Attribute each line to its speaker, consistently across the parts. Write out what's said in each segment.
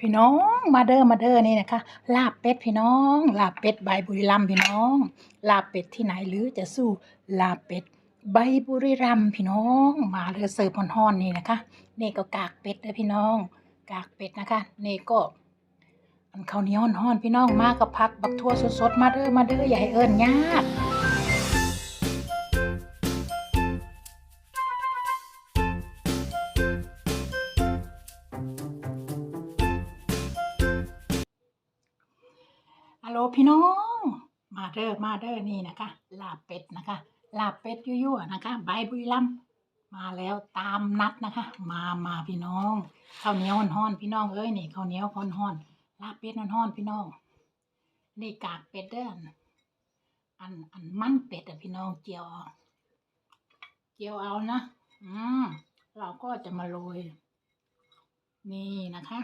Speaker 1: พี่น้อง มาเด้อมาเด้อนี่นะคะ ลาบเป็ดพี่น้อง ลาบเป็ดใบบุรีรัมพี่น้อง ลาบเป็ดที่ไหนหรือจะสู้ลาบเป็ดใบบุรีรัมพี่น้อง มาเลยเสิร์ฟฮ้อนๆนี่นะคะ นี่ก็กากเป็ดเด้อพี่น้อง กากเป็ดนะคะ นี่ก็อันข้าวเหนียวฮ้อนพี่น้องมากับผักบักทั่วสดๆมาเด้อมาเด้ออย่าให้เอิ้นยาก โหลพี่น้อง มาเด้อมาเด้อนี่นะคะ ลาเป็ดนะคะ ลาเป็ดยั่วๆนะคะใบบุรีรัมมาแล้วตามนัดนะคะ มามาพี่น้องข้าวเหนียวห่อนๆพี่น้องเอ้ยนี่ข้าวเหนียวห่อนๆลาเป็ดห่อนๆพี่น้อง นี่กากเป็ดเด้ออันอันมันเป็ดอะพี่น้องเจียวเอาเจียวเอานะอืมเราก็จะมาโรยนี่นะคะ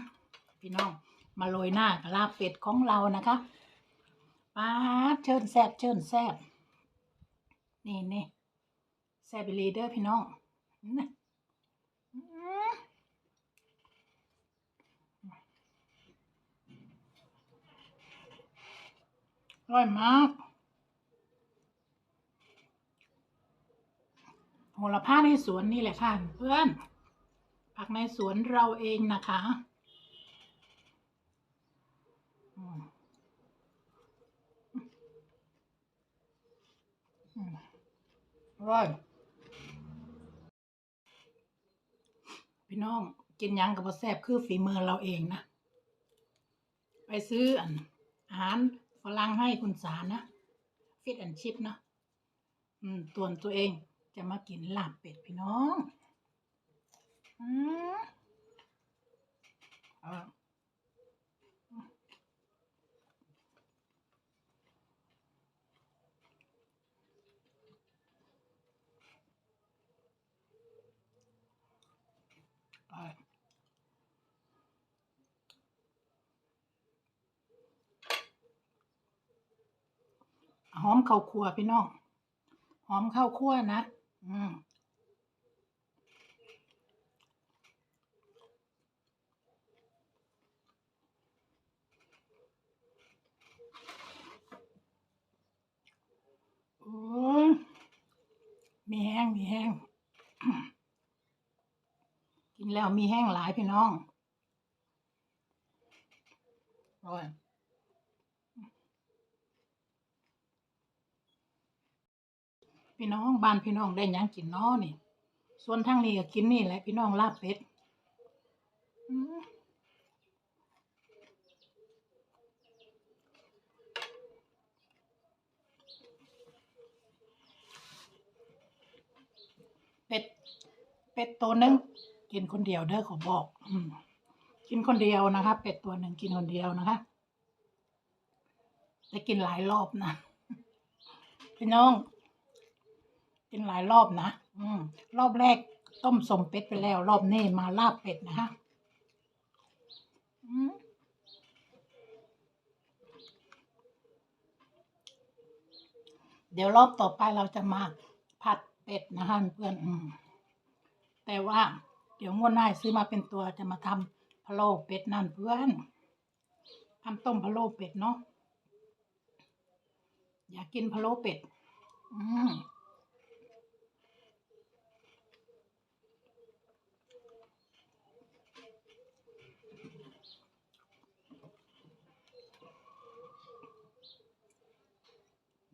Speaker 1: พี่น้องมาโรยหน้ากับลาบเป็ดของเรานะคะ ป้าเชิญแซบเชิญแซบนี่นี่แซบอีหลีเดอร์พี่น้องนะอื้ออร่อยมากโหระพาในสวนนี่แหละค่ะเพื่อนผักในสวนเราเองนะคะอืมอืมอ ร่อย พี่น้องกินยังกับบ่แซ่บคือฝีมือเราเองนะ ไปซื้ออันอาหารฝรั่งให้คุณสานะฟิตแอนชิพนะอืมตัวนตัวเองจะมากินลาบเป็ดพี่น้อง อืมอะ หอมข้าวคั่วพี่น้อง หอมข้าวคั่วนะ อืมโอ้ยมีแห้งมีแห้ง กินแล้วมีแห้งหลายพี่น้องโอ้ยพี่น้องบ้านพี่น้องได้ยังกินน้อนี่ ส่วนทางนี้ก็กินนี่แหละพี่น้องลาบเป็ดเป็ด เป็ดตัวหนึง กินคนเดียวเด้อขอบอกกินคนเดียวนะคะ เป็ดตัวหนึ่งกินคนเดียวนะคะแต่กินหลายรอบนะพี่น้อง กินหลายรอบนะอืมรอบแรกต้มสมเป็ดไปแล้ว รอบนี้มาลาบเป็ดนะคะเดี๋ยวรอบต่อไปเราจะมาผัดเป็ดนะคะเพื่อนอืมแต่ว่า เดี๋ยวงวดหน้าซื้อมาเป็นตัวจะมาทำพะโล้เป็ดนั่นเพื่อนทำต้มพะโล้เป็ดเนาะอยากกินพะโล้เป็ด อืม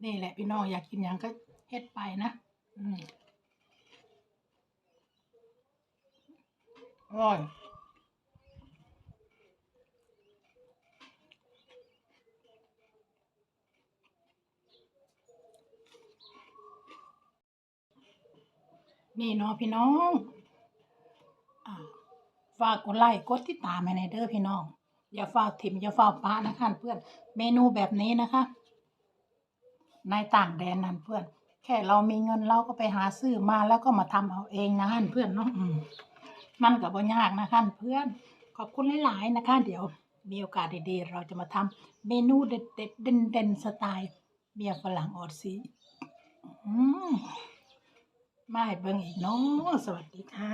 Speaker 1: นี่แหละพี่น้องอยากกินอย่างก็เฮ็ดไปนะ อืม อร่อยนี่เนาะพี่น้องฝากกดไลค์กดติดตามให้ในเด้อพี่น้อง อย่าฝากถิ่มอย่าฝากป้านะคะเพื่อนเมนูแบบนี้นะคะ ในต่างแดนนั่นเพื่อน แค่เรามีเงินเราก็ไปหาซื้อมาแล้วก็มาทำเอาเองนะเพื่อนเนาะ มันก็บ่ยากนะคะเพื่อนขอบคุณหลายๆนะคะ เดี๋ยวมีโอกาสดีๆ เราจะมาทำเมนูเด็ดๆเด่นๆสไตล์เมียฝรั่งออดซีอืมมาให้เบิ่งอีกเนาะสวัสดีค่ะ